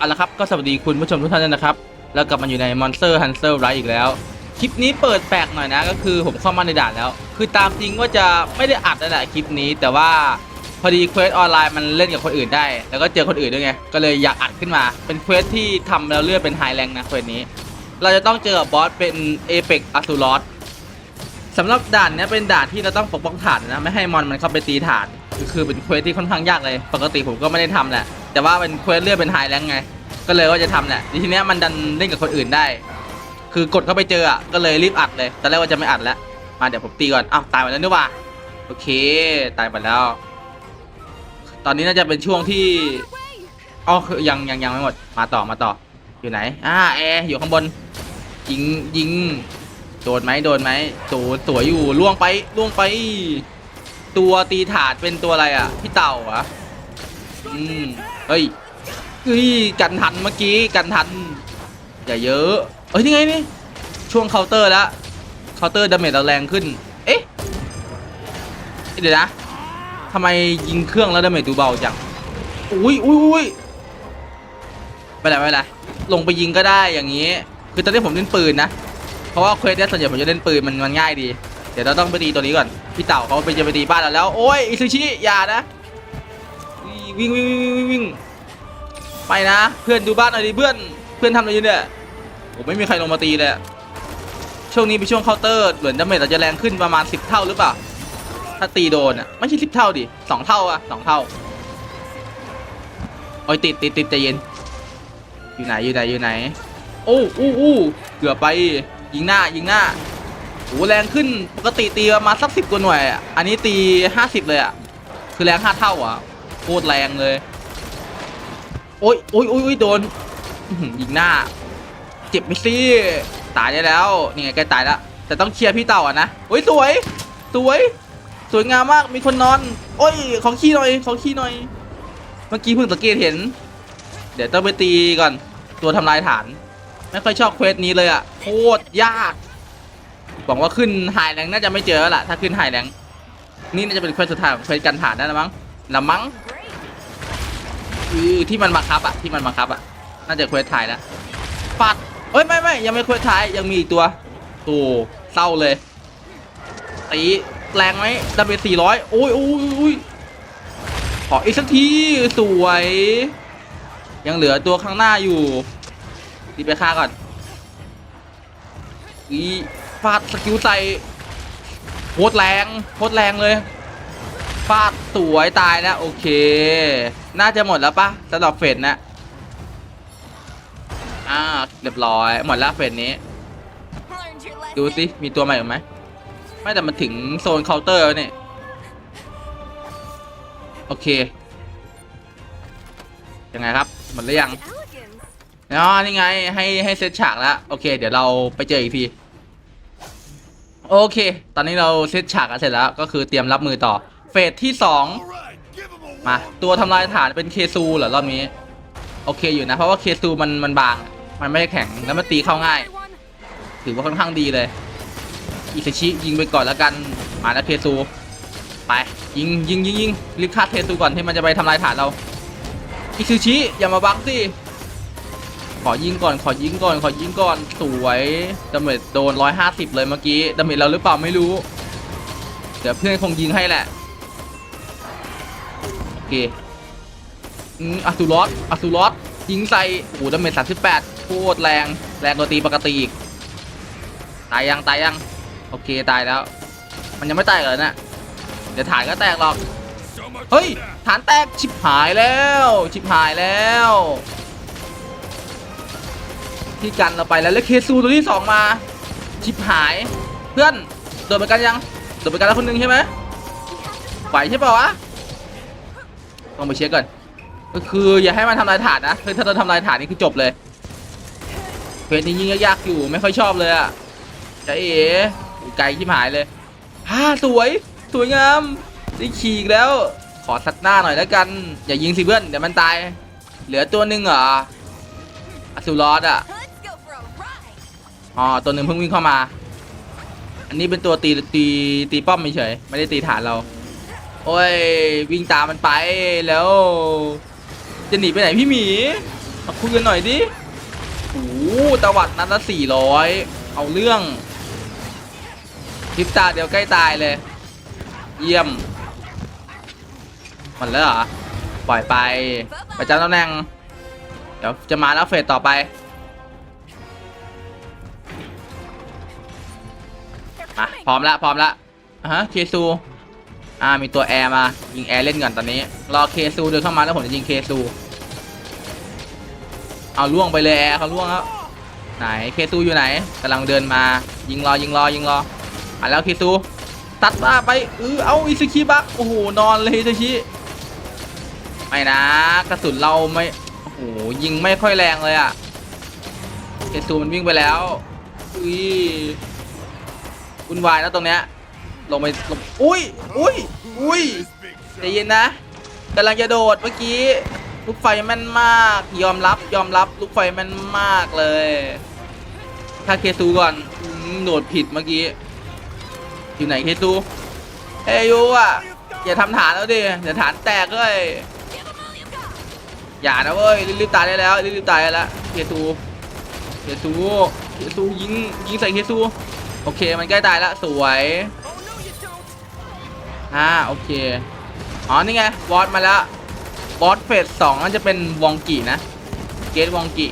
เอาละครับก็สวัสดีคุณผู้ชมทุกท่านด้วยนะครับ แล้วกลับมาอยู่ใน Monster Hunter Rise อีกแล้ว คลิปนี้เปิดแปลกหน่อยนะ ก็คือผมเข้ามาในด่านแล้ว คือตามจริงว่าจะไม่ได้อัดนั่นแหละคลิปนี้ แต่ว่าพอดีเควสออนไลน์มันเล่นกับคนอื่นได้ แล้วก็เจอคนอื่นด้วยไง ก็เลยอยากอัดขึ้นมา เป็นเควสที่ทำแล้วเลื่อนเป็นไฮแรงนะเควสนี้ เราจะต้องเจอกับบอสเป็นเอเปกอสูรอสสำหรับด่านนี้เป็นด่านที่เราต้องปกป้องฐานนะ ไม่ให้มอนมันเข้าไปตีฐาน คือคือเป็นเควสที่ค่อนข้างยากเลย ปกติผมก็ไม่ได้ทำแหละ แต่ว่าเป็นเควสเลื่อนเป็นไฮแรงไง ก็เลยว่าจะทำแหละทีเนี้ยมันดันเล่นกับคนอื่นได้ คือกดเข้าไปเจออะก็เลยรีบอัดเลยตอนแรกว่าจะไม่อัดแล้วมาเดี๋ยวผมตีก่อนอ้าวตายไปแล้วนี่ว่าโอเคตายไปแล้ว ตอนนี้น่าจะเป็นช่วงที่อ๋อคือยังยังยังไม่หมดมาต่อมาต่ออยู่ไหนอ่าแอร์อยู่ข้างบนยิงยิงโดนไหมโดนไหมโสสวยอยู่ล่วงไปล่วงไป ตัวตีถาดเป็นตัวอะไรอะพี่เต่าเหรออืม เฮ้ยเฮ้ยกันทันเมื่อกี้กันทันอย่าเยอะเอ้ยนี่ไงนี่ช่วงเคาน์เตอร์แล้วเคาน์เตอร์ดาเมจเราแรงขึ้น เอ๊ะเดี๋ยวนะทำไมยิงเครื่องแล้วดาเมจดูเบาจังอุ้ยอุ้ยอุ้ยไม่เป็นไรไม่เป็นไรลงไปยิงก็ได้อย่างนี้ คือตอนนี้ผมเล่นปืนนะ เพราะว่าเควสเนี่ยส่วนใหญ่ผมจะเล่นปืนมันมันง่ายดี เดี๋ยวเราต้องไปตีตัวนี้ก่อน พี่เต่าเขาไปจะไปตีบ้านเราแล้ว โอ้ยอิซูชิอย่านะ วิ่งวิ่งวิ่งวิ่งวิ่งวิ่ง ไปนะ เพื่อนดูบ้านหน่อยดิเพื่อน เพื่อนทำอะไรอยู่เนี่ยผมไม่มีใครลงมาตีเลยช่วงนี้เป็นช่วงเคาน์เตอร์เหมือนดาเมจเราจะแรงขึ้นประมาณ 10 เท่าหรือเปล่า ถ้าตีโดนอะไม่ใช่ 10 เท่าดิสองเท่าอะสองเท่าโอ้ยติดติดติดใจเย็น อยู่ไหนอยู่ไหนอยู่ไหน โอ้อู้อู้เกือบไปยิงหน้ายิงหน้าโอ้แรงขึ้นปกติตีประมาณสักสิบกว่าหน่วยอะอันนี้ตี 50 เลยอะคือแรงห้าเท่าอะโคตรแรงเลย โอ้ยโอ้ยโอ้ยโดนยิงหน้า เจ็บไหมสิตายได้แล้วนี่ไงใกตายแล้วแต่ต้องเคลียร์พี่เต่าอะนะโอ้ยสวย สวย สวยงามมากมีคนนอน โอ้ยของขี้หน่อยของขี้หน่อย เมื่อกี้เพิ่งสังเกตเห็น เดี๋ยวต้องไปตีก่อน ตัวทำลายฐาน ไม่ค่อยชอบเควสนี้เลยอะโคตรยากหวังว่าขึ้นไฮแรงน่าจะไม่เจอแล้วล่ะถ้าขึ้นไฮแรงนี่น่าจะเป็นเควสสุดท้ายของเควสกันฐานได้แล้วมั้งละมั้ง คือที่มันบังคับอะที่มันบังคับอะน่าจะเควสถ่ายแล้วปัดเอ้ยไม่ไม่ยังไม่เควสถ่ายยังมีอีกตัวโอ้เศร้าเลยตีแรงไหมดาเมจสี่ร้อยโอ้ยโอ้ยโอ้ยขออีกสักทีสวย ยังเหลือตัวข้างหน้าอยู่ตีไปฆ่าก่อนอีฟาดสกิลใส่โคตรแรงโคตรแรงเลยฟาดสวยตายแล้วโอเค น่าจะหมดแล้วปะสำหรับเฟสนะอ่าเรียบร้อยหมดแล้วเฟสนี้ ดูสิมีตัวใหม่ไหมไม่แต่มันถึงโซนเคาน์เตอร์แล้วเนี่ยโอเคยังไงครับหมดหรือยังอ๋อนี่ไงให้ให้เซตฉากแล้วโอเค เดี๋ยวเราไปเจออีกทีโอเค ตอนนี้เราเซตฉากกันเสร็จแล้วก็คือเตรียมรับมือต่อเฟสที่สอง มาตัวทำลายฐานเป็นเคซูเหรอรอบนี้ โอเคอยู่นะ เพราะว่าเคซูมันมันบาง มันไม่แข็งแล้วมันตีเข้าง่าย ถือว่าค่อนข้างดีเลยอิซาชิยิงไปก่อนแล้วกันมาแล้วเคซูไปยิงยิงยิงยิงรีบฆ่าเคซูก่อนที่มันจะไปทำลายฐานเราอิซูชิอย่ามาบังสิขอยิงก่อนขอยิงก่อนขอยิงก่อนสวยดาเมจโดน 150 เลยเมื่อกี้ดาเมจเราหรือเปล่าไม่รู้ เดี๋ยวเพื่อนคงยิงให้แหละ เคอืมอสูรอสอสูรอสยิงใส่โอ้ดาเมจ38โคตรแรงแรงกว่าตีปกติอีกตายยังตายยังโอเคตายแล้ว มันยังไม่ตายเลยนะเดี๋ยวฐานก็แตกหรอกเฮ้ยฐานแตกชิบหายแล้วชิบหายแล้ว ที่กันเราไปแล้วแล้วเคซูตัวที่สองมาชิบหาย เพื่อนโดนไปกันยังโดนไปกันแล้วคนนึงใช่ไหมไหวใช่เปล่าวะ ต้องไปเช็คก่อนก็คืออย่าให้มันทำลายฐานนะคือถ้าโดนทำลายฐานนี่คือจบเลยเควสนี้ยิงยากๆอยู่ไม่ค่อยชอบเลยอะจะเอ๋ไกลที่หายเลยฮ่าสวยสวยงามได้ขี่อีกแล้ว ขอสัดหน้าหน่อยแล้วกัน อย่ายิงสิเพื่อนเดี๋ยวมันตาย เหลือตัวหนึ่งเหรออสูรอสอะอ๋อตัวหนึ่งเพิ่งวิ่งเข้ามา อันนี้เป็นตัวตีตีตีป้อมเฉยไม่ได้ตีฐานเรา โอ้ยวิ่งตามมันไปแล้ว จะหนีไปไหนพี่หมีมาคุยกันหน่อยดิโอ้ตะวัดนัดละสี่ร้อยเอาเรื่องคลิปตาเดียวใกล้ตายเลย เยี่ยมหมดแล้วเหรอปล่อยไปประจำตำแหน่งเดี๋ยวจะมาแล้วเฟสต่อไปมาพร้อมละพร้อมละฮะเคซู อ่ามีตัวแอร์มา ยิงแอร์เล่นก่อนตอนนี้ รอเคซูเดินเข้ามาแล้วผมจะยิงเคซูเอาล่วงไปเลยแอร์เขาล่วงแล้วไหนเคซูอยู่ไหนกำลังเดินมา ยิงรอยิงรอยิงรออะแล้วเคซูตัดหน้าไปเออเอาอิซึคิบักโอ้โหนอนเลยอิซึคิไม่นะกระสุนเราไม่โอ้โหยิงไม่ค่อยแรงเลยอะเคซูมันวิ่งไปแล้วอุ้ยวุ่นวายนะตรงเนี้ย ลงไปลงอุ้ยอุ้ยอุ้ยใจเย็นนะกำลังจะโดดเมื่อกี้ ลูกไฟแม่นมาก ยอมรับยอมรับลูกไฟแม่นมากเลยถ้าเคซูก่อนโดดผิดเมื่อกี้ อยู่ไหนเคซูเอยูอะอย่าทำฐานแล้วดิเดี๋ยวฐานแตกเลยอย่านะเว้ยรีบตายได้แล้วรีบตายแล้วเคซูเคซูเคซูยิงยิงใส่เคซูโอเคมันใกล้ตายแล้วสวย อ่าโอเค อ๋อ นี่ไง บอสมาแล้ว บอสเฟสสองมันจะเป็นวองกินะ เกตวองกิ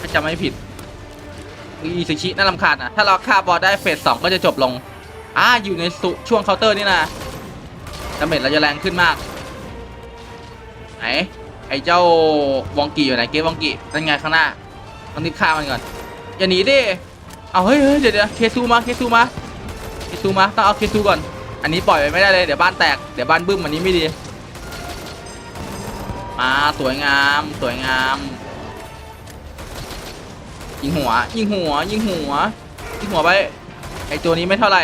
ถ้าจำไม่ผิดอีซูชิน่ารำคาญนะถ้าเราฆ่าบอสได้เฟสสองก็จะจบลง อ่า อยู่ในสุช่วงเคาน์เตอร์นี่นะดาเมจเราจะแรงขึ้นมาก ไหน ไอ้เจ้าวองกีอยู่ไหน เกมวองกีนั่นไงข้างหน้าต้องรีบฆ่ามันก่อน อย่าหนีดิ เอาเฮ้ยเฮ้ยเดี๋ยวเดี๋ยวเคซูมา เคซูมา เคซูมา ต้องเอาเคซูก่อน อันนี้ปล่อยไปไม่ได้เลยเดี๋ยวบ้านแตกเดี๋ยวบ้านบึ้มอันนี้ไม่ดีมาสวยงามสวยงาม ยิงหัว ยิงหัว ยิงหัว ยิงหัวไปไอตัวนี้ไม่เท่าไหร่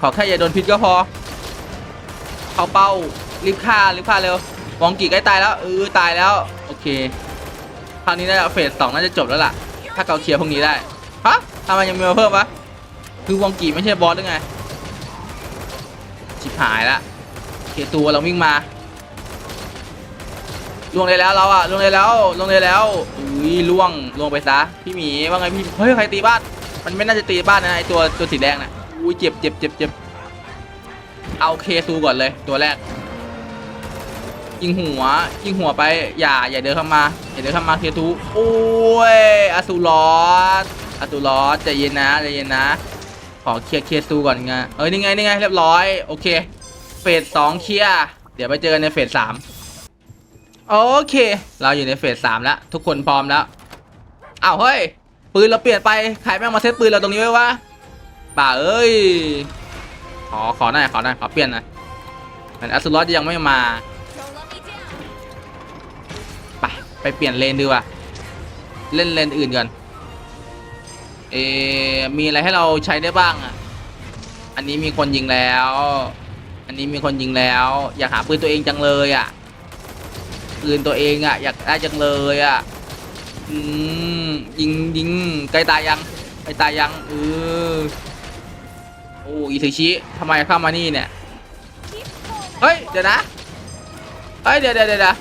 ขอแค่อย่าโดนพิษก็พอ เข้าเป้ารีบฆ่ารีบฆ่าเร็ววองกีใกล้ตายแล้วเออตายแล้วโอเคคราวนี้น่าจะเฟสสองน่าจะจบแล้วล่ะ ถ้าเราเคลียร์พวกนี้ได้ฮะทำไมยังมีมาเพิ่มวะคือวองกีไม่ใช่บอสหรือไง ชิบหายละเคตัวเราวิ่งมาล่วงเลยแล้วเราอะล่วงเลยแล้วล่วงเลยแล้วอุ้ยล่วงล่วงไปซะพี่หมีว่าไงพี่เฮ้ยใครตีบ้านมันไม่น่าจะตีบ้านนะไอตัวตัวสีแดงน่ะอุ้ยเจ็บเจ็บเจ็บเจ็บเอาเคซูก่อนเลยตัวแรกยิงหัวยิงหัวไปอย่าอย่าเดินเข้ามาอย่าเดินเข้ามาเคทูโอ้ยอสูรอสอสูรอสใจเย็นนะใจเย็นนะ อเคลียร์เคซูก่อนไงเอ้ยนี่ไงนี่ไงเรียบร้อยโอเคเฟสสองเคลียร์เดี๋ยวไปเจอกันในเฟสสามโอเค เราอยู่ในเฟสสามแล้ว ทุกคนพร้อมแล้วอ้าวเฮ้ยปืนเราเปลี่ยนไปใครแม่งมาเซตปืนเราตรงนี้ไว้วะป่าเอ้ยขอขอหน่อยขอหน่อยขอเปลี่ยนหน่อยเหมือนอัสลอสยังไม่มาไปไปเปลี่ยนเลนดีกว่าเล่นเลนอื่นก่อน เออมีอะไรให้เราใช้ได้บ้างอะ อันนี้มีคนยิงแล้ว อันนี้มีคนยิงแล้ว อยากหาปืนตัวเองจังเลยอะ ปืนตัวเองอะ อยากได้จังเลยอะ อืมยิงยิงใกล้ตายยังใกล้ตายยังเออโอ้อิซึชิทำไมเข้ามานี่เนี่ย เฮ้ย เดี๋ยวนะ เฮ้ย เดี๋ยวเดี๋ยวเดี๋ยว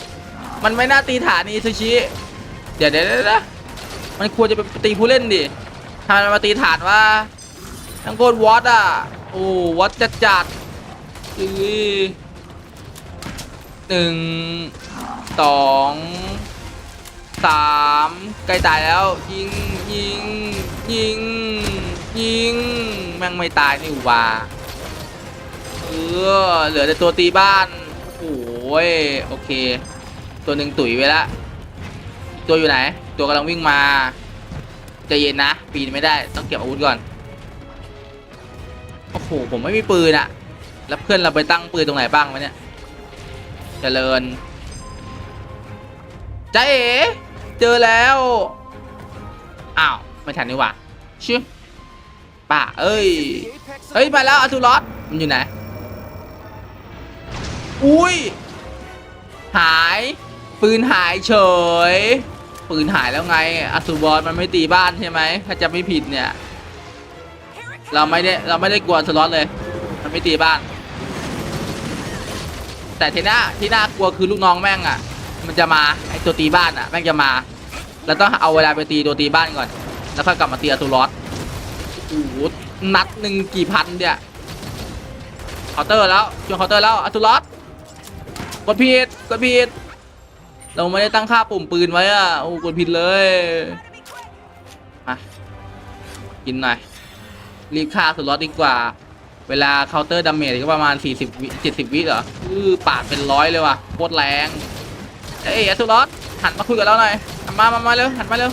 มันไม่น่าตีฐานอิซึชิ เดี๋ยวเดี๋ยวเดี๋ยวมันควรจะไปตีผู้เล่นดิ ทำไมาตีฐานว่าทั้งโคตรวอตอะ โอ้วอตจัดจัดอือหนึ่งสองสามใกล้ตายแล้ว ยิงยิงยิงยิงแม่งไม่ตายนี่ว่าเออเหลือแต่ตัวตีบ้านโอ้ยโอเค ตัวหนึ่งตุ๋ยไว้ละตัวอยู่ไหน ตัวกำลังวิ่งมา ใจเย็นนะ ปีนไม่ได้ต้องเก็บอาวุธก่อน โอ้โห ผมไม่มีปืนอะแล้วเพื่อนเราไปตั้งปืนตรงไหนบ้างวะเนี่ยเจริญจ้าเอ๋เจอแล้ว อ้าว ไม่ทันนี่หว่าชิป่าเอ้ย เฮ้ย มาแล้วอาซูรอสมันอยู่ไหน อุ้ย หาย ปืนหายเฉย ปืนหายแล้วไงอาซูบอสมันไม่ตีบ้านใช่ไหมถ้าจะไม่ผิดเนี่ย เราไม่ได้เราไม่ได้กลัวสล็อตเลย มันไม่ตีบ้าน แต่ที่น่าที่น่ากลัวคือลูกน้องแม่งอะ มันจะมาไอตัวตีบ้านอะแม่งจะมาแล้วต้องเอาเวลาไปตีตัวตีบ้านก่อน แล้วค่อยกลับมาตีอาตูรอสโอ้โหนัดหนึ่งกี่พันเนี่ยเคาน์เตอร์แล้วช่วงเคาน์เตอร์แล้วอาตูรอสกดผิดกดผิด เราไม่ได้ตั้งค่าปุ่มปืนไว้อะ โอ้กดผิดเลย มา กินหน่อย รีบฆ่าอาตูรอสดีกว่า เวลาเคาน์เตอร์ดาเมจก็ประมาณ 40วิ70 วิเหรออือปาดเป็นร้อยเลยว่ะโคตรแรง เอ้ยอาตูรอสหันมาคุยกับเราหน่อย มามามาเร็ว หันมาเร็ว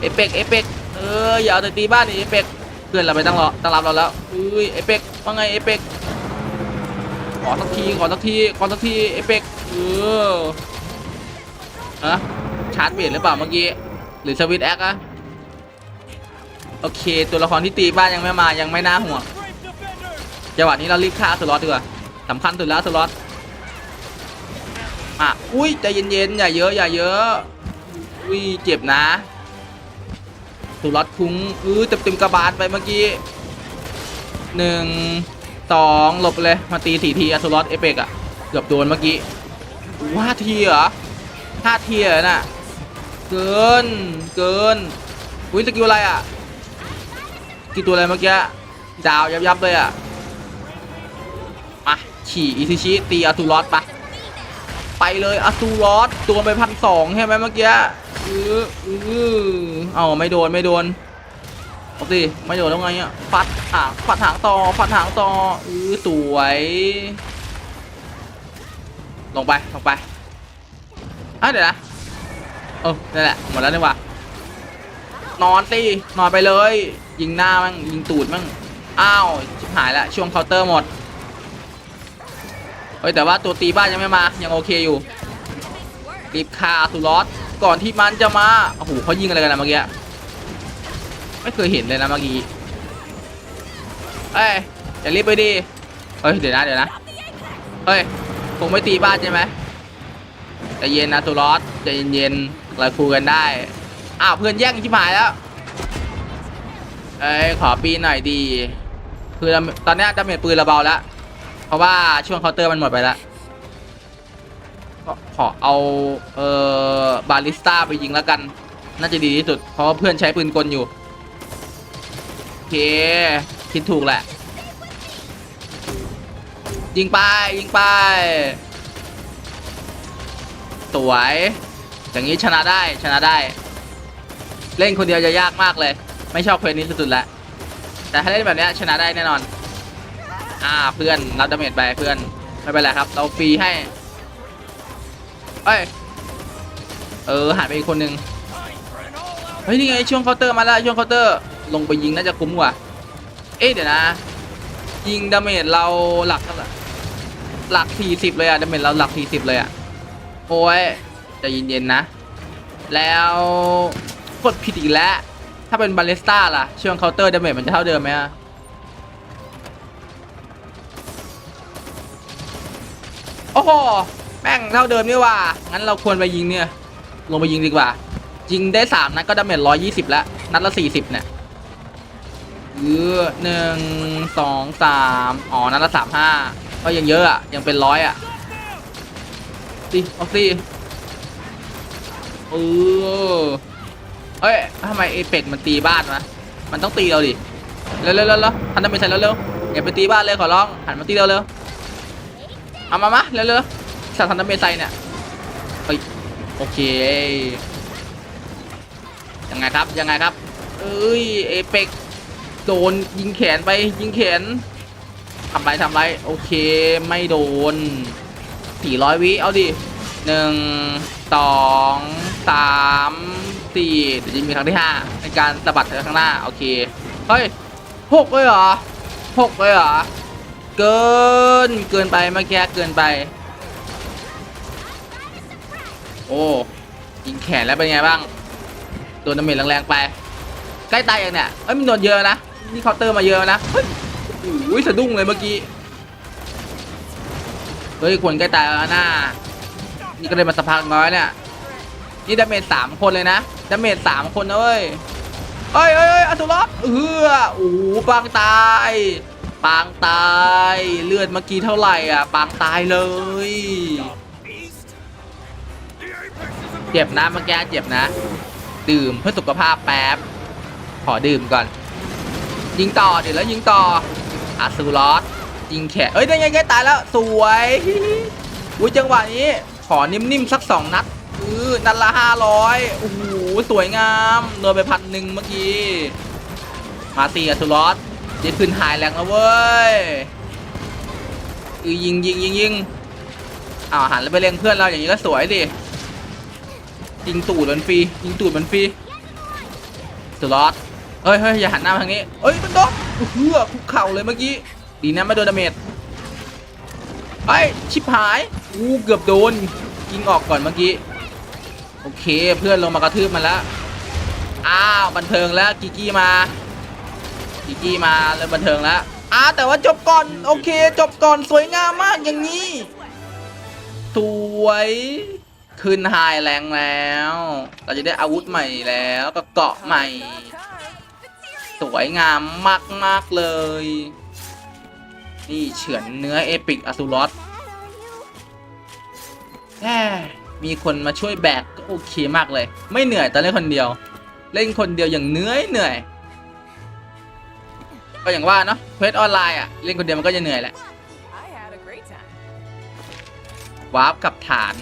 เอเปกเอเปกเออ อย่าเอาแต่ตีบ้านดิเอเปกเพื่อนเราไปตั้งรอตั้งรับเราแล้วอุ้ย เอเปกว่าไง เอเปกขอสักที ขอสักที ขอสักที เอเปกเออ ฮะชาร์จเบรหรือเปล่าเมื่อกี้หรือสวิตแอคอะโอเค ตัวละครที่ตีบ้านยังไม่มายังไม่น่าห่วงจังหวะนี้เรารีบฆ่าสล็อตดีกว่าสำคัญสุดแล้วสล็อตอะอุ้ยใจเย็นๆอย่าเยอะอย่าเยอะอุ้ยเจ็บนะสุรัตคุ้งอือเต็มเต็มกระบาลไปเมื่อกี้หนึ่งสองหลบเลยมาตีสี่ทีอะสุรัตเอเปกอะเกือบโดนเมื่อกี้ว่าทีเหรอ ห้าเทีเหรอน่ะ เกิน เกิน อุ้ยสกิลอะไรอะกี่ตัวอะไรเมื่อกี้ ดาวยับยับเลยอะมา ขี่อิซิชิตีอาตูรอสปะไปเลยอาซูรอสตัวไปพันสองใช่ไหมเมื่อกี้เออเออเอาไม่โดนไม่โดนเอาสิไม่โดนแล้วไงอะฟัดหางฟัดหางต่อฟัดหางต่อเออสวย ลงไป ลงไป อะเดี๋ยวนะเออนั่นแหละหมดแล้วนี่ว่านอนสินอนไปเลย ยิงหน้ามั่งยิงตูดมั่งอ้าวชิบหายละช่วงเคาน์เตอร์หมดเฮ้ยแต่ว่าตัวตีบ้านยังไม่มายังโอเคอยู่รีบฆ่าอาตูรอสก่อนที่มันจะมาโอ้โหเขายิงอะไรกันนะเมื่อกี้ไม่เคยเห็นเลยนะเมื่อกี้เอ้ยอย่ารีบไปดิเฮ้ยเดี๋ยวนะเดี๋ยวนะเฮ้ยคงไม่ตีบ้านใช่ไหม ใจเย็นนะตูรอสใจเย็นๆเราคุยกันได้ อ้าวเพื่อนแย่งชิบหายแล้ว เอ้ยขอปีหน่อยดี คือตอนนี้ดาเมจปืนเราเบาแล้ว เพราะว่าช่วงเคาน์เตอร์มันหมดไปแล้วก็ขอเอาเอ่อบาลิสต้าไปยิงแล้วกัน น่าจะดีที่สุด เพราะเพื่อนใช้ปืนกลอยู่โอเคคิดถูกแหละ ยิงไปยิงไป สวย อย่างนี้ชนะได้ชนะได้ เล่นคนเดียวจะยากมากเลย ไม่ชอบเควสนี้สุดๆแล้วแต่ถ้าเล่นแบบเนี้ยชนะได้แน่นอน อ่าเพื่อนรับดาเมจไปเพื่อนไม่เป็นไรครับ เราฟรีให้เอ้ยเออหายไปอีกคนนึงเฮ้ยนี่ไงช่วงเคาน์เตอร์มาแล้วช่วงเคาน์เตอร์ลงไปยิงน่าจะคุ้มกว่า เอ๊ะเดี๋ยวนะ ยิงดาเมจเราหลักเท่าไหร่หลักสี่สิบเลยอะดาเมจเราหลักสี่สิบเลยอะ โอ้ยใจะเย็นๆนะ แล้วกดผิดอีกแล้ว ถ้าเป็นบาเลสต้าล่ะ ช่วงเคาน์เตอร์ดาเมจมันจะเท่าเดิมไหมอะโอ้โห แม่งเท่าเดิมนี่ว่า งั้นเราควรไปยิงเนี่ย ลงไปยิงดีกว่า ยิงได้สามนัดก็ดาเมจร้อยยี่สิบแล้ว นัดละสี่สิบเนี่ยเออหนึ่งสองสามอ๋อ นัดละสามห้าก็ยังเยอะอะ ยังเป็นร้อยอะ สิเอาสิเออเฮ้ยทำไมเอเป็กมันตีบ้านวะมันต้องตีเราดิเร็วๆๆแล้วทันดาเมใส่เร็วๆอย่าไปตีบ้านเลยขอร้องหันมาตีเร็วๆเอามามาเร็วๆสัตว์ทันดาเมใส่เนี่ยเฮ้ยโอเคยังไงครับยังไงครับเอ้ยเอเป็กโดนยิงแขนไปยิงแขนทำไรทำไรโอเคไม่โดน 400วิ เอาดิหนึ่งสองสามสี่เดี๋ยวจะมีครั้งที่ห้าในการสะบัดไปข้างหน้า โอเค เฮ้ยหกเลยเหรอหกเลยเหรอ เกิน เกินไปเมื่อกี้เกินไป โอ้ยิงแขนแล้วเป็นไงบ้างโดนดาเมจแรงๆไป ใกล้ตายอย่างเนี้ยเอ้ยมันโดนเยอะนะ นี่เคาน์เตอร์มาเยอะนะเฮ้ยโอ้ยสะดุ้งเลยเมื่อกี้ เฮ้ยควรใกล้ตายแล้วนะนี่ก็เลยมาสกพักน้อยเนี่ยนี่ดาเมจสามคนเลยนะดาเมจสามคนนะเว้ยเอ้ยเอ้ยเอ้ยอัตุลอสเฮือโอ้โหปางตายปางตายเลือดเมื่อกี้เท่าไหร่อะปางตายเลยเจ็บนะเมื่อกี้เจ็บนะ ดื่มเพื่อสุขภาพแป๊บขอดื่มก่อน ยิงต่อเดี๋ยวแล้วยิงต่ออาซูลอส ยิงแขนเอ้ยได้ไงไงตายแล้วสวยอุ้ยจังหวะนี้ ขอนิ่มๆสักสองนัดเออนัดละห้าร้อยโอ้โหสวยงามโดนไปพันหนึ่งเมื่อกี้ มาตีอาซูลอสจะขึ้นหายแรงแล้วเว้ยเออยิงยิงยิงยิงอ้าวหันแล้วไปเล็งเพื่อนเราอย่างนี้ก็สวยดิยิงตูดมันฟรียิงตูดมันฟรีสุลอดเฮ้ยเฮ้ยอย่าหันหน้าทางนี้เอ้ยมันโดนเฮือคุกเข่าเลยเมื่อกี้ ดีนะไม่โดนดาเมจไอ้ยชิบหายอู้เกือบโดนยิงออกก่อนเมื่อกี้ โอเคเพื่อนลงมากระทืบมันแล้ว อ้าวบันเทิงแล้วกิกกี้มากิกกี้มาแล้วบันเทิงแล้วอ้าวแต่ว่าจบก่อนโอเค จบก่อนสวยงามมากอย่างนี้สวยขึ้นไฮแรงแล้ว เราจะได้อาวุธใหม่แล้วก็เกาะใหม่ สวยงามมากมากๆเลย นี่เฉือนเนื้อเอปิกอสูรอสแหมมีคนมาช่วยแบกก็โอเคมากเลย ไม่เหนื่อยตอนเล่นคนเดียว เล่นคนเดียวอย่างเหนื่อยเหนื่อย ก็อย่างว่าเนาะเควสออนไลน์อะเล่นคนเดียวมันก็จะเหนื่อยแหละวาร์ปกับฐาน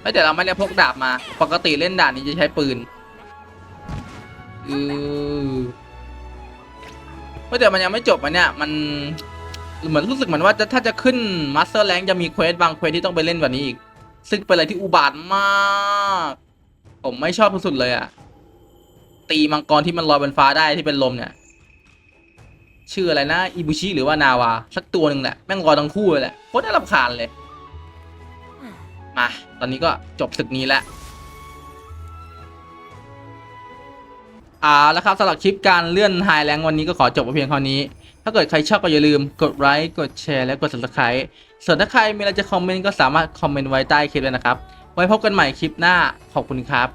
เอ้ยแต่เราไม่ได้พกดาบมา ปกติเล่นด่านนี้จะใช้ปืนอือเฮ้ยแต่มันยังไม่จบอะเนี่ย มัน เหมือนรู้สึกเหมือนว่าจะถ้าจะขึ้นมาสเตอร์แ n งจะมีเควสบางเควสที่ต้องไปเล่นกว่านี้อีก ซึ่งเป็นอะไรที่อุบาทมาก ผมไม่ชอบที่สุดเลยอะตีมังกรที่มันลอยบนฟ้าได้ที่เป็นลมเนี่ยชื่ออะไรนะอิบุชิหรือว่านาวาสักตัวหนึ่งแหละแม่งลอยทั้งคู่เลยแหละโคตรน่ารำคาญเลยมาตอนนี้ก็จบศึกนี้แล้วอ่าแล้วครับสำหรับคลิปการเลื่อนไฮแรงวันนี้ก็ขอจบเพียงเท่านี้ ถ้าเกิดใครชอบก็อย่าลืมกดไลค์กดแชร์และกด subscribe ส่วนถ้าใครมีอะไรจะคอมเมนต์ก็สามารถคอมเมนต์ไว้ใต้คลิปเลยนะครับ ไว้พบกันใหม่คลิปหน้าขอบคุณครับ